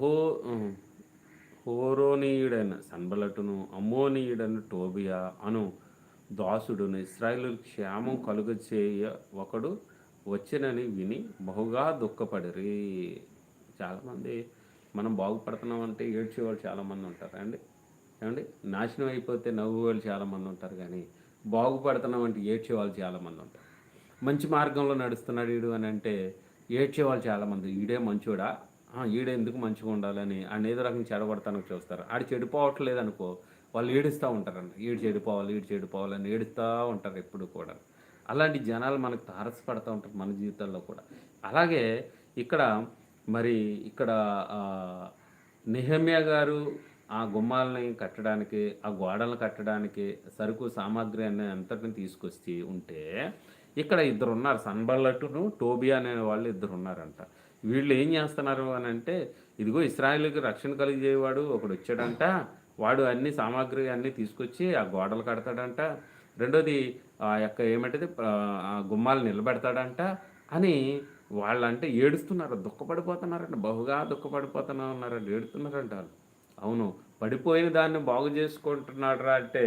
హో హోరోనీయుడైన సన్బలటును అమ్మోనీయుడైన టోబియా అను దాసుడును ఇస్రాయిలు క్షేమం కలుగచేయ ఒకడు వచ్చినని విని బహుగా దుఃఖపడిరి. చాలామంది మనం బాగుపడుతున్నాం అంటే ఏడ్చేవాళ్ళు చాలామంది ఉంటారు. అండి ఏమండి? నాశనం అయిపోతే నవ్వేవాళ్ళు చాలామంది ఉంటారు కానీ బాగుపడుతున్నాం అంటే ఏడ్చేవాళ్ళు చాలామంది ఉంటారు. మంచి మార్గంలో నడుస్తున్నాడు వీడు అని అంటే ఏడ్చేవాళ్ళు చాలామంది. వీడే మంచోడా? ఈడ ఎందుకు మంచిగా ఉండాలని ఆయన ఏదో రకంగా చెడగొడతానికి చూస్తారు. ఆడు చెడిపోవట్లేదు అనుకో వాళ్ళు ఏడుస్తూ ఉంటారండి ఈడు చెడిపోవాలి ఈడు చెడిపోవాలని ఏడుస్తూ ఉంటారు ఎప్పుడు కూడా. అలాంటి జనాలు మనకు తారసపడుతూ ఉంటారు మన జీవితాల్లో కూడా. అలాగే ఇక్కడ మరి ఇక్కడ ఆ, నెహమ్యా గారు ఆ గుమ్మాలని కట్టడానికి ఆ గోడలను కట్టడానికి సరుకు సామాగ్రి అనే అంతటిని తీసుకొచ్చి ఉంటే ఇక్కడ ఇద్దరు ఉన్నారు సన్బల్లట్టును టోబియా అనే వాళ్ళు ఇద్దరు ఉన్నారంట వీళ్ళు ఏం చేస్తున్నారు అని అంటే ఇదిగో ఇస్రాయిల్కి రక్షణ కలిగేవాడు ఒకడు వచ్చాడంట వాడు అన్ని సామాగ్రి అన్నీ తీసుకొచ్చి ఆ గోడలు కడతాడంట. రెండోది ఆ యొక్క ఏమంటది ఆ, గుమ్మాలు నిలబెడతాడంట అని వాళ్ళంటే ఏడుస్తున్నారు దుఃఖపడిపోతున్నారంట. బహుగా దుఃఖపడిపోతున్నా ఉన్నారంట ఏడుతున్నారంట వాళ్ళు. అవును పడిపోయిన దాన్ని బాగు చేసుకుంటున్నాడు అంటే